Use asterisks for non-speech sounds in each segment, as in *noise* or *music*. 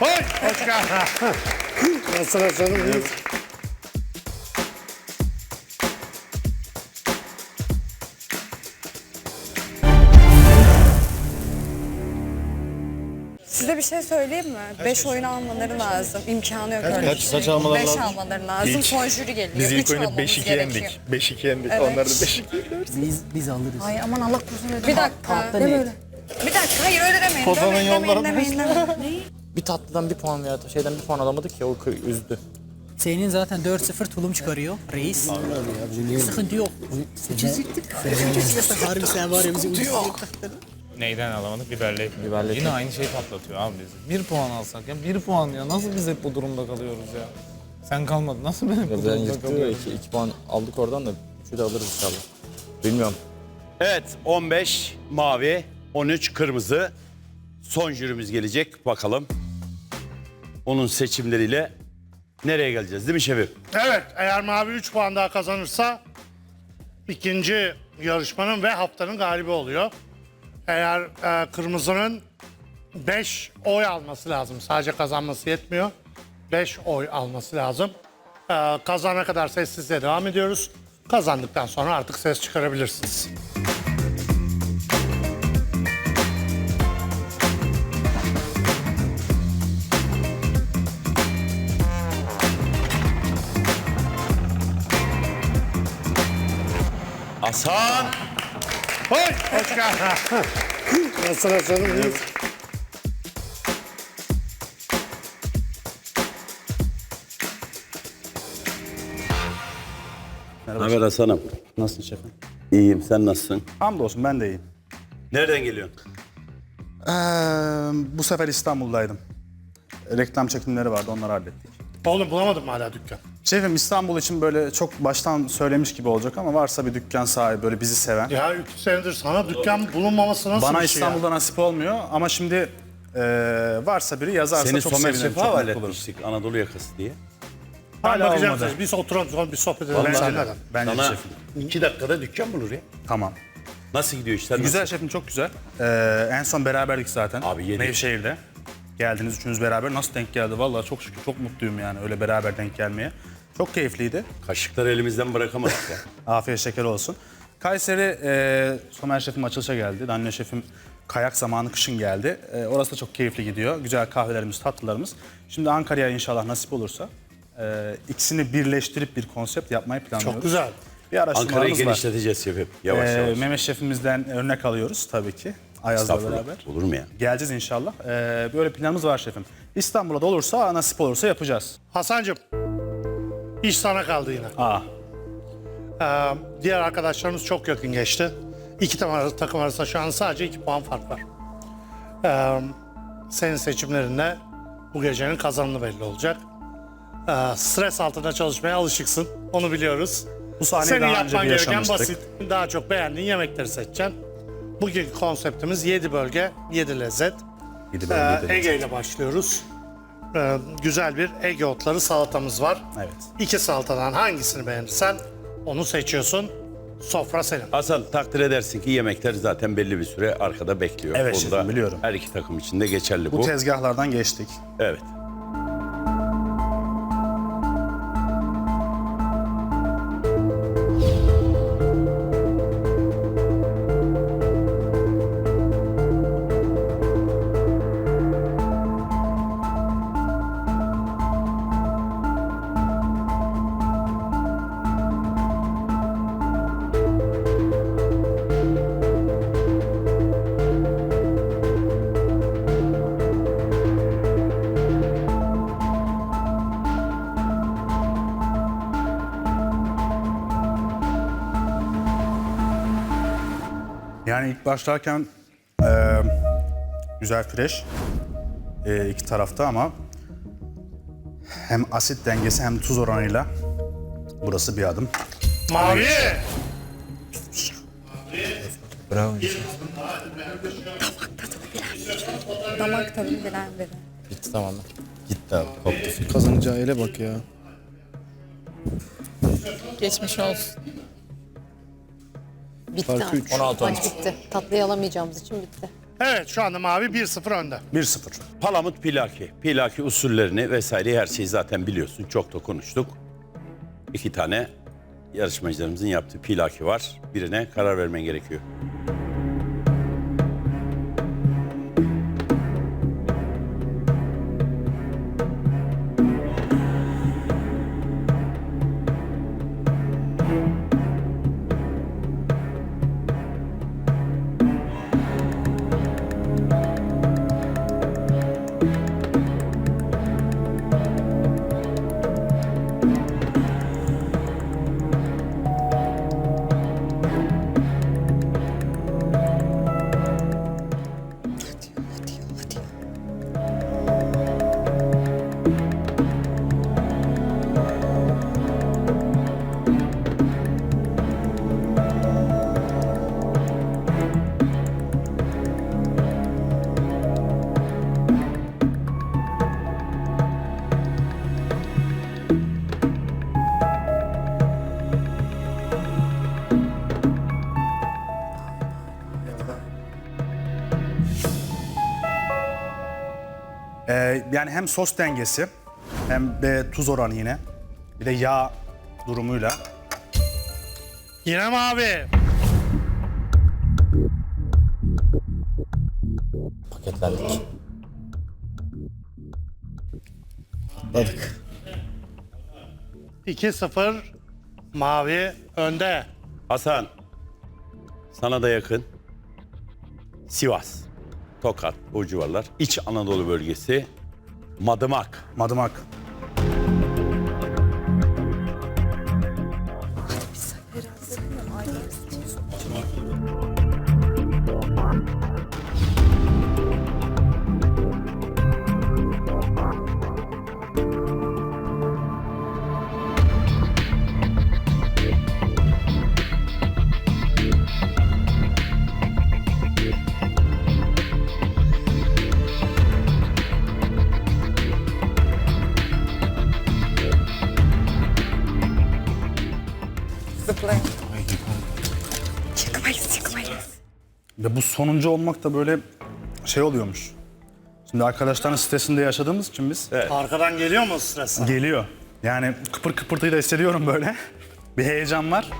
Hoy, hoş geldin. Nasılsın canım? iyi? Size bir şey söyleyeyim mi? 5 oyun almaları lazım. İmkanı yok öyle Kaç- bir şey. kaç almaları 5 lazım? almaları lazım. Son jüri geliyor. Biz ilk Üç oyunu almamız 5-2 gerekiyor. yendik. 5-2 yendik. Evet. Onlar da 5-2 Biz, biz alırız. Ay aman Allah korusun öyle. Bir dakika. Tahta net. öyle. Bir dakika hayır öyle demeyin. Kodanın demeyin, demeyin, demeyin, *laughs* demeyin. Bir tatlıdan bir puan veya şeyden bir puan alamadık ya o kı- üzdü. Senin zaten 4-0 tulum çıkarıyor reis. Sıkıntı yok. Harbi sen var ya bizi ucuz. Neyden alamadık? Ekmek. Biberli Yine aynı şeyi patlatıyor abi bizi. Bir puan alsak ya bir puan ya nasıl biz hep bu durumda kalıyoruz ya? Sen kalmadın nasıl ben hep bu ben durumda yırttı kalıyorum? 2 2 puan aldık oradan da üçü de alırız inşallah. Bilmiyorum. Evet 15 mavi, 13 kırmızı. Son jürimiz gelecek bakalım. Onun seçimleriyle nereye geleceğiz değil mi şefim? Evet, eğer Mavi 3 puan daha kazanırsa ikinci yarışmanın ve haftanın galibi oluyor. Eğer e, Kırmızı'nın 5 oy alması lazım. Sadece kazanması yetmiyor. 5 oy alması lazım. E, kazana kadar sessizliğe devam ediyoruz. Kazandıktan sonra artık ses çıkarabilirsiniz. Hasan! Hoy, hoş geldin. Nasılsın canım? iyi? Ne haber Hasan'ım? Nasılsın şefim? İyiyim sen nasılsın? Hamdolsun ben de iyiyim. Nereden geliyorsun? Ee, bu sefer İstanbul'daydım. Reklam çekimleri vardı onları hallettik. Oğlum bulamadım mı hala dükkan? Şefim İstanbul için böyle çok baştan söylemiş gibi olacak ama varsa bir dükkan sahibi böyle bizi seven. Ya 3 senedir sana dükkan bulunmaması nasıl Bana bir şey ya? İstanbul'da nasip olmuyor ama şimdi e, varsa biri yazarsa Seni çok Somer sevinirim. Şef'e çok havale mutlu olurum. etmiştik Anadolu yakası diye. Ben Hala bakacağım olmadı. size. Biz oturalım sonra bir sohbet edelim. Vallahi neden? Bence de Sana şefim. iki dakikada dükkan bulur ya. Tamam. Nasıl gidiyor işler? Güzel şefim çok güzel. Ee, en son beraberdik zaten. Abi yedik. Nevşehir'de. Geldiniz üçünüz beraber. Nasıl denk geldi? Vallahi çok şükür çok mutluyum yani öyle beraber denk gelmeye. Çok keyifliydi. Kaşıkları elimizden bırakamadık ya. *laughs* Afiyet şeker olsun. Kayseri e, Somer şefim açılışa geldi. Danne şefim kayak zamanı kışın geldi. E, orası da çok keyifli gidiyor. Güzel kahvelerimiz, tatlılarımız. Şimdi Ankara'ya inşallah nasip olursa e, ikisini birleştirip bir konsept yapmayı planlıyoruz. Çok güzel. Bir Ankara'yı var. genişleteceğiz şefim. Yavaş E, yavaş. Mehmet şefimizden örnek alıyoruz tabii ki. Ayaz'la Estağfurullah. beraber. Olur mu ya? Geleceğiz inşallah. E, böyle planımız var şefim. İstanbul'da da olursa, nasip olursa yapacağız. Hasan'cığım, iş sana kaldı yine. Aa, Ee, diğer arkadaşlarımız çok yakın geçti. İki takım arasında, takım arasında şu an sadece iki puan fark var. Ee, senin seçimlerinle bu gecenin kazananı belli olacak. Ee, stres altında çalışmaya alışıksın, onu biliyoruz. bu sahneyi Senin daha önce yapman gereken yaşamıştık. basit. Daha çok beğendiğin yemekleri seçeceksin. Bugünkü konseptimiz 7 bölge, 7 lezzet. Gidip Ee, öyle gidelim. Ege ile başlıyoruz. Ee, güzel bir Ege otları salatamız var. Evet. İki salatadan hangisini beğenirsen onu seçiyorsun. Sofra senin. Hasan takdir edersin ki yemekler zaten belli bir süre arkada bekliyor. Evet şefim, biliyorum. Her iki takım için de geçerli bu. Bu tezgahlardan geçtik. Evet. Yani ilk başlarken e, güzel fresh e, iki tarafta ama hem asit dengesi hem tuz oranıyla burası bir adım. Mavi. Damak tadı bilen biri. Bitti tamamen. Gitti abi. Koptu. Kazanacağı ele bak ya. Geçmiş olsun. Bitti Farkı artık. üç. 16 Maç bitti. Tatlıyı alamayacağımız için bitti. Evet şu anda mavi 1-0 önde. 1-0. Palamut pilaki. Pilaki usullerini vesaire her şeyi zaten biliyorsun. Çok da konuştuk. İki tane yarışmacılarımızın yaptığı pilaki var. Birine karar vermen gerekiyor. Yani hem sos dengesi hem de tuz oranı yine. Bir de yağ durumuyla. Yine mavi. Paketlendik. Atladık. 2-0 mavi önde. Hasan, sana da yakın. Sivas, Tokat, o civarlar. İç Anadolu bölgesi. Madımak. Madımak. Ve bu sonuncu olmak da böyle şey oluyormuş. Şimdi arkadaşların stresinde yaşadığımız için biz Arkadan geliyor mu stres? geliyor. Yani kıpır kıpırtıyı da hissediyorum böyle. Bir heyecan var.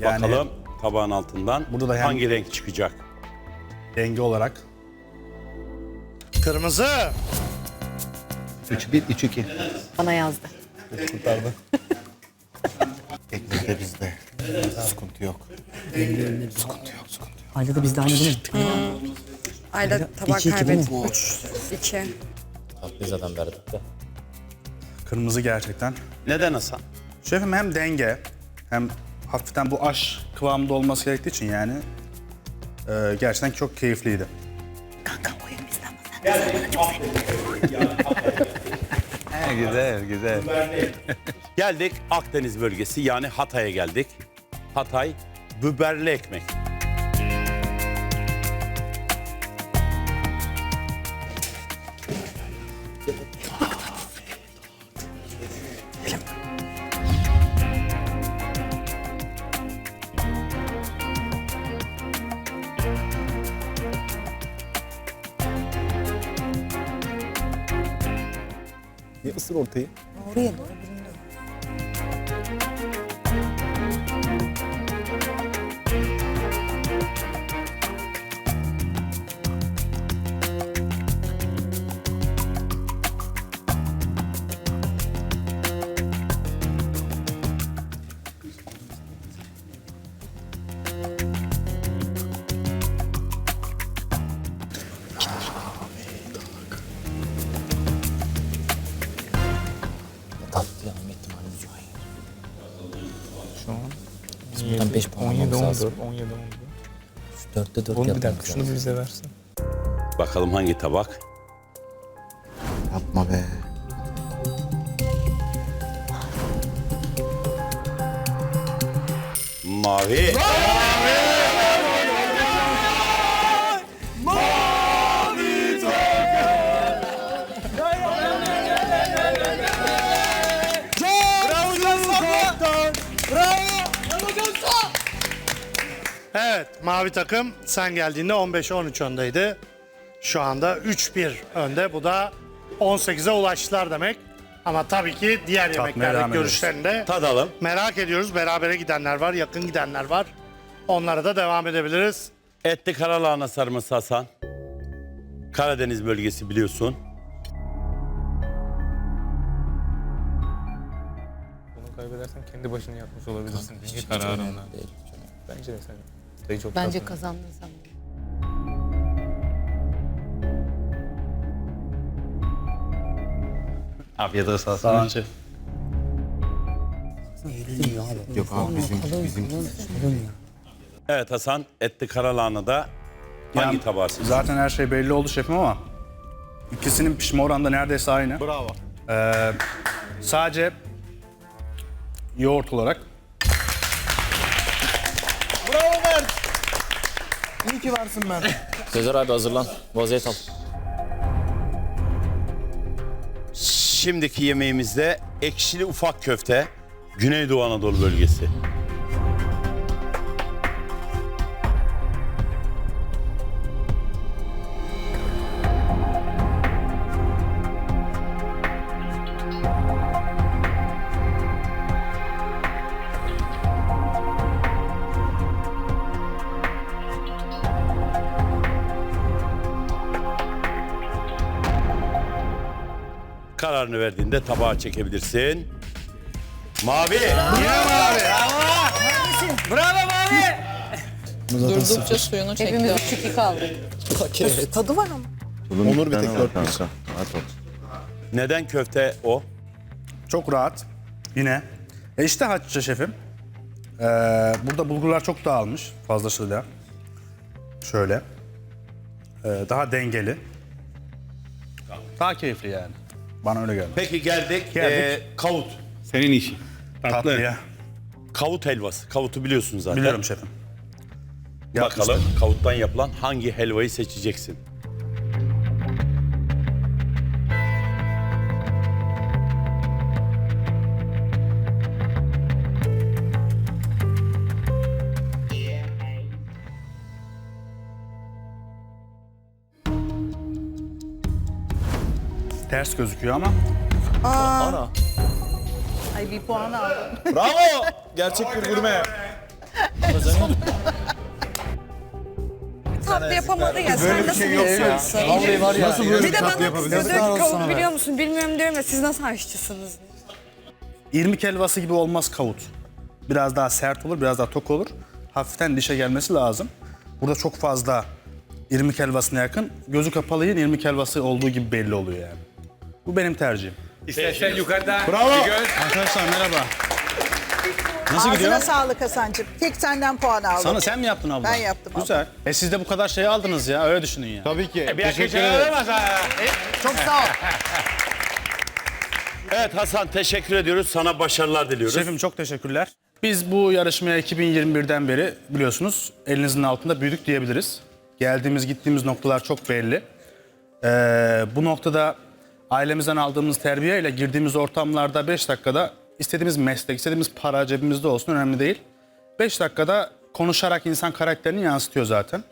Yani Bakalım tabağın altından Burada da hem- hangi renk çıkacak? denge olarak Kırmızı. 3-1, 3-2. Bana yazdı. *laughs* Ekmek de bizde. Sıkıntı yok. Sıkıntı yok, sıkıntı yok. Ayda da bizde aynı değil mi? Ayla tabak iki, iki değil mi? kaybetti. 3 2. Tatlı zaten verdik de. kırmızı gerçekten. Neden Hasan? Şefim hem denge hem hafiften bu aş kıvamında olması gerektiği için yani e, gerçekten çok keyifliydi. Kanka oyun bizden mi? güzel, güzel. geldik Akdeniz bölgesi yani Hatay'a geldik. Hatay biberli ekmek. Bir ısır ortayı. Oraya Tatlı 5 puan 17 almamız lazım. 14 17 14. Şu 4'te 4 Oğlum bir dakika şunu bir bize versin. Bakalım hangi tabak? Yapma be. Mavi. Evet, mavi takım sen geldiğinde 15-13 öndeydi. Şu anda 3-1 önde. Bu da 18'e ulaştılar demek. Ama tabii ki diğer yemeklerdeki ediyoruz. görüşlerinde Tadalım. merak ediyoruz. Berabere gidenler var, yakın gidenler var. Onlara da devam edebiliriz. Etli karalahana sarması Hasan. Karadeniz bölgesi biliyorsun. Bunu kaybedersen kendi başını yapmış olabilirsin. Çünkü kararında. Bence de sen. Sayı çok Bence fazla. kazandın sen. Afiyet olsun. Sağ olun. Yok abi bizim bizim Evet Hasan, etli karalahanada hangi Yani tabağı seçtin? Zaten her şey belli oldu şefim ama ikisinin pişme oranı da neredeyse aynı. Bravo. Ee, sadece yoğurt olarak İyi ki varsın ben. Sezer abi hazırlan. Vaziyet al. Şimdiki yemeğimizde ekşili ufak köfte. Güneydoğu Anadolu bölgesi. Kararını verdiğinde tabağa çekebilirsin. Mavi. Durdukça suyunu çekiyor. Hepimiz 3-2 kaldık. Tadı var ama. Onur bir tek dört ol. Neden köfte o? çok rahat. Yine. E işte Hatice şefim. Ee, burada bulgurlar çok dağılmış fazlasıyla. Şöyle. Ee, daha dengeli. Daha keyifli yani. Bana öyle geldi. Peki geldik. Geldik. ee, kavut. Senin işin. Tatlıya. Kavut helvası. Kavutu biliyorsun zaten. Biliyorum şefim. Bakalım kavuttan yapılan hangi helvayı seçeceksin? Ters gözüküyor ama Ay bir puan aldım. *laughs* Bravo! Gerçek bir gurme. Tatlı yapamadı ya. Sen nasıl biliyorsun? Vallahi var ya. Nasıl böyle Bir de bana kızıyor diyor ki kavuk biliyor musun? Bilmiyorum diyorum ya siz nasıl aşçısınız? irmik helvası gibi olmaz kavut. Biraz daha sert olur, biraz daha tok olur. Hafiften dişe gelmesi lazım. Burada çok fazla irmik helvasına yakın. Gözü kapalı yiyin irmik helvası olduğu gibi belli oluyor yani. Bu benim tercihim. İstersen yukarıda Bravo. bir göz. Arkadaşlar merhaba. Nasıl Ağzına gidiyor? sağlık Hasan'cığım. Tek senden puan aldım. Sana sen mi yaptın abla? Ben yaptım abla. Güzel. E siz de bu kadar şey aldınız ya öyle düşünün ya. Tabii ki. Bir dakika alamaz ha. Çok sağ ol. *laughs* Evet Hasan teşekkür ediyoruz. Sana başarılar diliyoruz. Şefim çok teşekkürler. Biz bu yarışmaya 2021'den beri biliyorsunuz elinizin altında büyüdük diyebiliriz. Geldiğimiz gittiğimiz noktalar çok belli. Ee, bu noktada ailemizden aldığımız terbiyeyle girdiğimiz ortamlarda 5 dakikada istediğimiz meslek, istediğimiz para cebimizde olsun önemli değil. 5 dakikada konuşarak insan karakterini yansıtıyor zaten.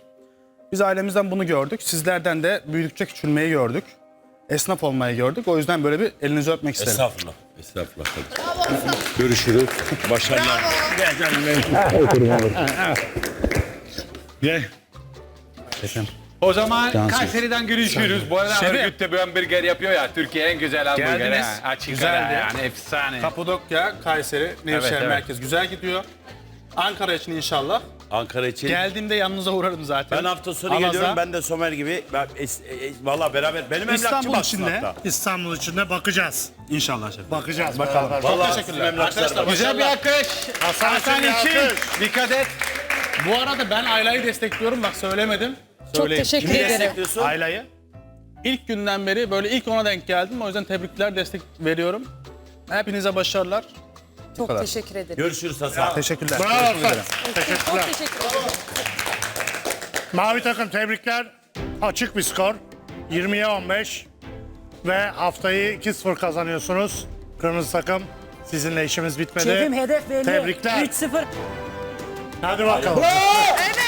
Biz ailemizden bunu gördük. Sizlerden de büyüdükçe küçülmeyi gördük. Esnaf olmayı gördük. O yüzden böyle bir elinizi öpmek isterim. Estağfurullah. Estağfurullah. kardeşim. Görüşürüz. Başarılar. O zaman Cansın. Kayseri'den görüşürüz. Bu arada Şefim. Örgüt'te bu hamburger yapıyor ya. Türkiye en güzel hamburger. Geldiniz. ha. Açık Güzeldi. ara yani efsane. Kapadokya, Kayseri, Nevşehir Evet, evet. merkez güzel gidiyor. Ankara için inşallah. Ankara için. Geldiğimde yanınıza uğrarım zaten. Ben hafta sonu Alaza. geliyorum. Ben de Somer gibi. Ben, es, e, valla beraber. Benim emlakçı İstanbul baksın içinde, hatta. İstanbul içinde bakacağız. İnşallah şefim. Bakacağız. Bakalım. Vallahi teşekkürler. bizim emlakçılar var. Güzel bir alkış. Hasan, Hasan için bir dikkat et. Bu arada ben Ayla'yı destekliyorum. Bak söylemedim. Çok Söyleyeyim. teşekkür Kimi ederim. destekliyorsun? Ayla'yı. İlk günden beri böyle ilk ona denk geldim. O yüzden tebrikler, destek veriyorum. Hepinize başarılar. Çok kadar. teşekkür ederim. Görüşürüz Hasan. Teşekkürler. Bravo Görüşmek üzere. Teşekkürler. Çok teşekkür ederim. Mavi takım tebrikler. Açık bir skor. 20'ye 15. Ve haftayı 2-0 kazanıyorsunuz. Kırmızı takım sizinle işimiz bitmedi. Şefim hedef belli. Tebrikler. 3-0. Hadi bakalım. Evet.